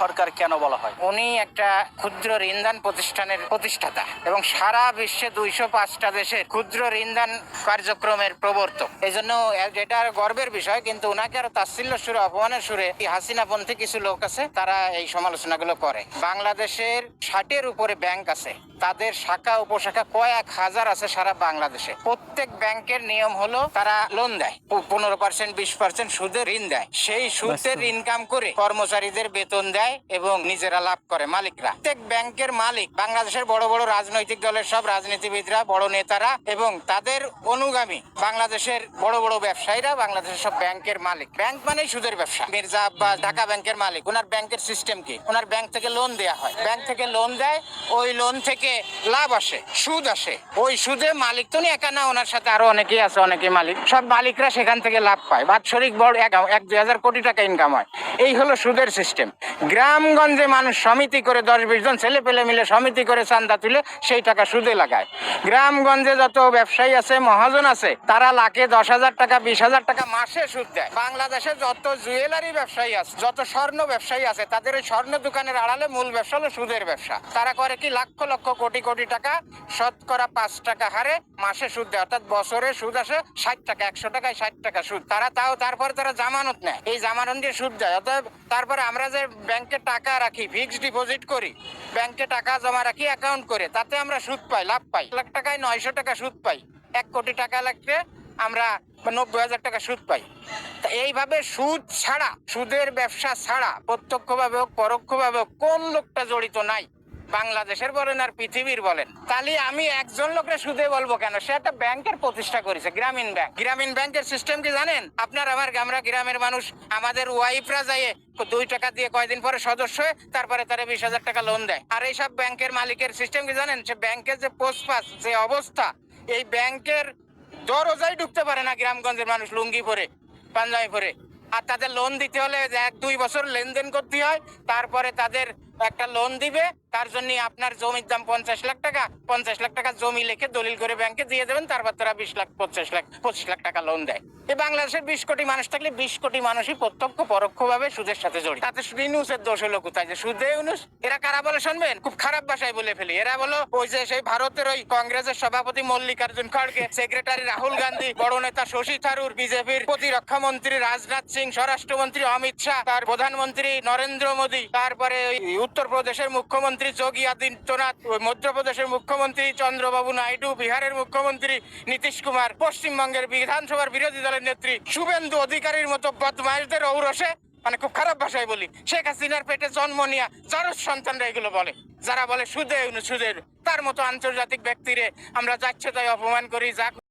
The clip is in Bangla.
সরকার কেন বলা হয়? উনি একটা ক্ষুদ্র ঋণদান প্রতিষ্ঠানের প্রতিষ্ঠাতা এবং সারা বিশ্বে দুইশো পাঁচটা দেশের ক্ষুদ্র ঋণদান কার্যক্রমের প্রবর্তক। এই জন্য এটা গর্বের বিষয়, কিন্তু ওনাকে আরও তাচ্ছিল্য সুরে, অপমানের সুরে হাসিনাপন্থী কিছু লোক আছে, তারা এই সমালোচনাগুলো করে। বাংলাদেশের ষাটের উপরে ব্যাংক আছে। তাদের শাখা উপশাখা কয়েক হাজার আছে সারা বাংলাদেশে। প্রত্যেক ব্যাংকের নিয়ম হলো তারা লোন দেয়। পনেরো পার্সেন্ট বিশ পার্সেন্ট সুদে ঋণ দেয়। সেই সুদের ইনকাম করে কর্মচারীদের বেতন দেয় এবং নিজেরা লাভ করে মালিকরা। প্রত্যেক ব্যাংকের মালিক বাংলাদেশের বড় বড় রাজনৈতিক দলের সব রাজনীতিবিদরা বড় নেতারা এবং তাদের অনুগামী বাংলাদেশের বড় বড় ব্যবসায়ীরা বাংলাদেশের সব ব্যাংকের মালিক। ব্যাংক মানেই সুদের ব্যবসা। মির্জা আব্বাস ঢাকা ব্যাংকের মালিক। ওনার ব্যাংকের সিস্টেম কি? ওনার ব্যাংক থেকে লোন দেয়া হয়। ব্যাংক থেকে লোন দেয়। ওই লোন থেকে লাভ আসে, সুদ আসে। ওই সুদে মালিক তো নি একা না ওনার সাথে আরও অনেকেই আছে অনেকে মালিক। সব মালিকরা সেখান থেকে লাভ পায়। বাৎসরিক বড় এক দুই হাজার কোটি টাকা ইনকাম হয়। এই হলো সুদের সিস্টেম গ্রামগঞ্জে মানুষ সমিতি করে দশ বিশ জন ছেলে পেলে মিলে সমিতি করে চান্দা তুলে সেই টাকা সুদে লাগায়। গ্রামগঞ্জে যত ব্যবসায়ী আছে, মহাজন আছে, তারা লাখে দশ হাজার টাকা, বিশ হাজার টাকা মাসে সুদ দেয়। বাংলাদেশে যত জুয়েলারি ব্যবসায়ী আছে, যত স্বর্ণ ব্যবসায়ী আছে, তাদের ওই স্বর্ণ দোকানের আড়ালে মূল ব্যবসা হলো সুদের ব্যবসা। তারা করে কি? লক্ষ লক্ষ কোটি কোটি টাকা, শতকরা পাঁচ টাকা হারে মাসে সুদ দেয়। অর্থাৎ বছরে সুদ আসে ষাট টাকা, একশো টাকায় ষাট টাকা সুদ। তারা তাও তারপরে তারা জামানত নেয়। এই জামানত দিয়ে সুদ দেয়। অতএব তারপরে আমরা যে ব্যাংকে টাকা রাখি, ফিক্সড ডিপোজিট করি, ব্যাংকে টাকা জমা রাখি, অ্যাকাউন্ট করে, তাতে আমরা সুদ পাই, লাভ পাই। লাখ টাকায় নয়শো টাকা সুদ পাই। এক কোটি টাকা লাগবে আমরা নব্বই হাজার টাকা সুদ পাই। তা এইভাবে সুদ ছাড়া, সুদের ব্যবসা ছাড়া, প্রত্যক্ষভাবে হোক, পরোক্ষভাবে হোক, কোন লোকটা জড়িত নাই। বাংলাদেশের বলেন আর পৃথিবীর বলেন। তাহলে আমি একজন লোকের সুদে বলব কেন? সে একটা ব্যাংকের প্রতিষ্ঠা করেছে, গ্রামীণ ব্যাংক। গ্রামীণ ব্যাংকের সিস্টেম কি জানেন? আপনার আমার আমরা গ্রামের মানুষ, আমাদের ওয়াইফরা যায় দুই টাকা দিয়ে কয়দিন পরে সদস্য হয়ে তারপরে তারা বিশ হাজার টাকা লোন দেয়। আর এইসব ব্যাংকের মালিকের সিস্টেম কি জানেন? সে ব্যাংকের যে পোস্ট পাস যে অবস্থা, এই ব্যাংকের দরজায় ঢুকতে পারে না গ্রামগঞ্জের মানুষ লুঙ্গি পরে, পাঞ্জাবি পরে। আর তাদের লোন দিতে হলে এক দুই বছর লেনদেন করতে হয়, তারপরে তাদের একটা লোন দিবে, তার জন্য আপনার জমির দাম পঞ্চাশ লাখ টাকা, পঞ্চাশ লাখ টাকা জমি লিখে দলিল করে ব্যাংকে দিয়ে দেবেন, তারপর তারা বিশ লাখ পঞ্চাশ লাখ, পঁচিশ লাখ টাকা লোন দেয়। এই বাংলাদেশের বিশ কোটি মানুষ থাকলে বিশ কোটি মানুষই প্রত্যক্ষ পরোক্ষ ভাবে সুদের সাথে জড়িত। তাতে ইউনুসের দোষ হলো কোথায়? যে সুদে ইউনুস? এরা কারা বলে শুনবেন? খুব খারাপ ভাষায় বলে ফেলি। এরা বলো, ওই যে সেই ভারতের ওই কংগ্রেসের সভাপতি মল্লিকার্জুন খড়গে সেক্রেটারি রাহুল গান্ধী, বড় নেতা শশী থারুর, বিজেপির প্রতিরক্ষা মন্ত্রী রাজনাথ সিং, স্বরাষ্ট্রমন্ত্রী অমিত শাহ, তার প্রধানমন্ত্রী নরেন্দ্র মোদী, তারপরে উত্তরপ্রদেশের মুখ্যমন্ত্রী যোগী আদিত্যনাথ, মধ্যপ্রদেশের মুখ্যমন্ত্রী চন্দ্রবাবু নাইডু, বিহারের মুখ্যমন্ত্রী নীতিশ কুমার, পশ্চিমবঙ্গের বিধানসভার বিরোধী দলের নেত্রী শুভেন্দু অধিকারীর মতো বদমাইশদের ঔরসে মানে খুব খারাপ ভাষায় বলি, শেখ হাসিনার পেটে জন্ম নিয়া যার সন্তানরা এগুলো বলে। যারা বলে, সুদে, সুদের। তার মতো আন্তর্জাতিক ব্যক্তিরে আমরা যাচ্ছে তাই অপমান করি, যা